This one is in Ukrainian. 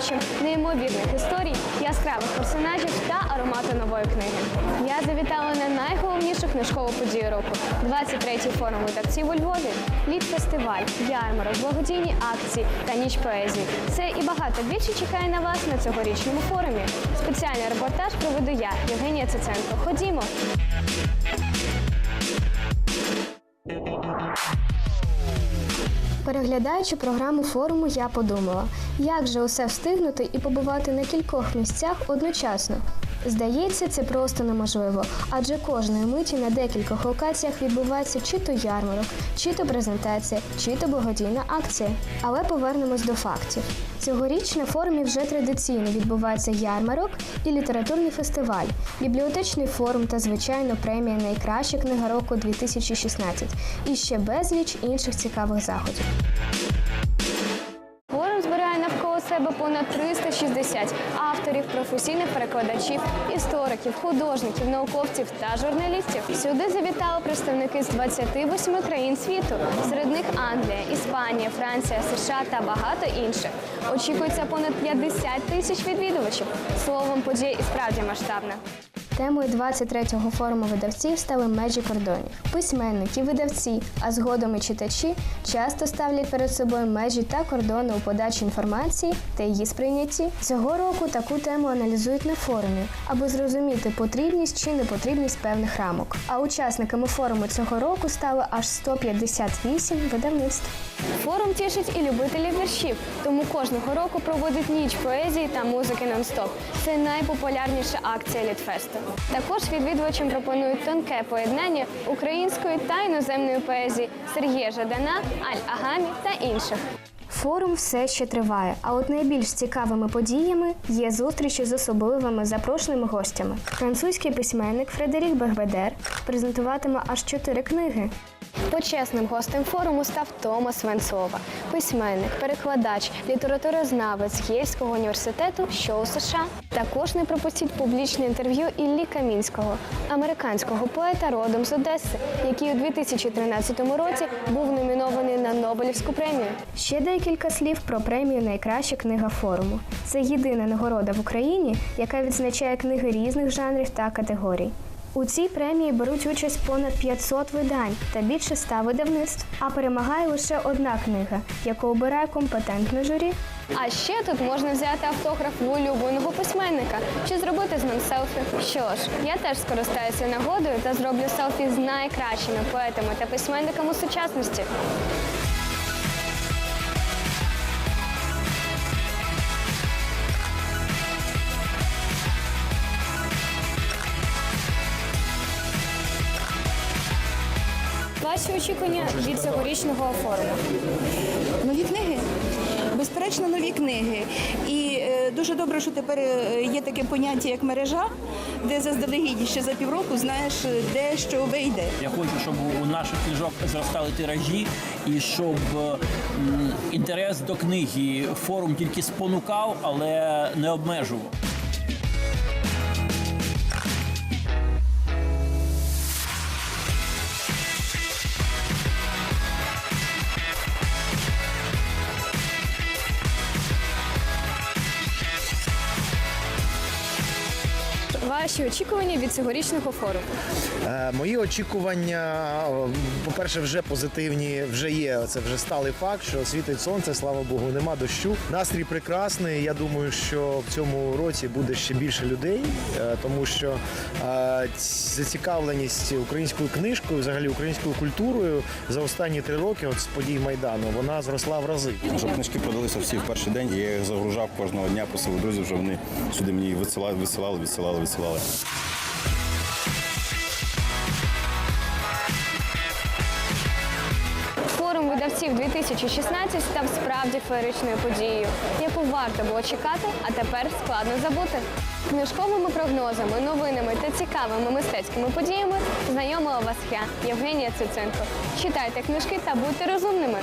відвідувачем неймовірних історій, яскравих персонажів та аромату нової книги. Я завітала на найголовнішу книжкову подію року 23-й форум видавців у Львові, літ-фестиваль, ярмарок, благодійні акції та ніч поезії. Це і багато більше чекає на вас на цьогорічному форумі. Спеціальний репортаж проведу я, Євгенія Циценко. Ходімо. Переглядаючи програму форуму, я подумала, як же усе встигнути і побувати на кількох місцях одночасно. Здається, це просто неможливо, адже кожної миті на декількох локаціях відбувається чи то ярмарок, чи то презентація, чи то благодійна акція. Але повернемось до фактів. Цьогоріч на форумі вже традиційно відбувається ярмарок і літературний фестиваль, бібліотечний форум та звичайно премія Найкраща книга року 2016 і ще безліч інших цікавих заходів. Себе понад 360 авторів, професійних перекладачів, істориків, художників, науковців та журналістів. Сюди завітали представники з 28 країн світу. Серед них Англія, Іспанія, Франція, США та багато інших. Очікується понад 50 тисяч відвідувачів. Словом, подія і справді масштабна. Темою 23-го форуму видавців стали межі кордонів. Письменники, видавці, а згодом і читачі часто ставлять перед собою межі та кордони у подачі інформації та її сприйнятті. Цього року таку тему аналізують на форумі, аби зрозуміти потрібність чи непотрібність певних рамок. А учасниками форуму цього року стало аж 158 видавництв. Форум тішить і любителів віршів, тому кожного року проводить ніч поезії та музики нон-стоп. Це найпопулярніша акція літфесту. Також відвідувачам пропонують тонке поєднання української та іноземної поезії Сергія Жадана, Аль-Агамі та інших. Форум все ще триває, а от найбільш цікавими подіями є зустрічі з особливими запрошеними гостями. Французький письменник Фредерік Бегбедер презентуватиме аж чотири книги. Почесним гостем форуму став Томас Венцова, письменник, перекладач, літературознавець Єльського університету, що у США. Також не пропустіть публічне інтерв'ю Іллі Камінського, американського поета родом з Одеси, який у 2013 році був номінований на Нобелівську премію. Ще декілька слів про премію Найкраща книга форуму. Це єдина нагорода в Україні, яка відзначає книги різних жанрів та категорій. У цій премії беруть участь понад 500 видань та більше 100 видавництв. А перемагає лише одна книга, яку обирає компетентне журі. А ще тут можна взяти автограф улюбленого письменника чи зробити з ним селфі. Що ж, я теж скористаюся нагодою та зроблю селфі з найкращими поетами та письменниками сучасності. Ваші очікування від цьогорічного форуму. Нові книги. Безперечно, нові книги. І е, дуже добре, що тепер е, є таке поняття, як мережа, де заздалегідь ще за півроку знаєш, е, де що вийде. Я хочу, щоб у наших книжок зростали тиражі, і щоб м, інтерес до книги форум тільки спонукав, але не обмежував. Ваші очікування від цьогорічного форуму. Е, Мої очікування, по-перше, вже позитивні, вже є. Це вже сталий факт, що світить сонце, слава Богу, нема дощу. Настрій прекрасний. Я думаю, що в цьому році буде ще більше людей, е, тому що е, зацікавленість українською книжкою, взагалі українською культурою за останні три роки, от з подій майдану, вона зросла в рази. Щоб книжки продалися всі в перший день, і я їх загружав кожного дня, просив друзів, щоб вони сюди мені висилали, висилали, висилали, висилали. Форум видавців 2016 став справді феєричною подією, яку варто було чекати, а тепер складно забути. Книжковими прогнозами, новинами та цікавими мистецькими подіями знайомила вас я, Євгенія Циценко. Читайте книжки та будьте розумними.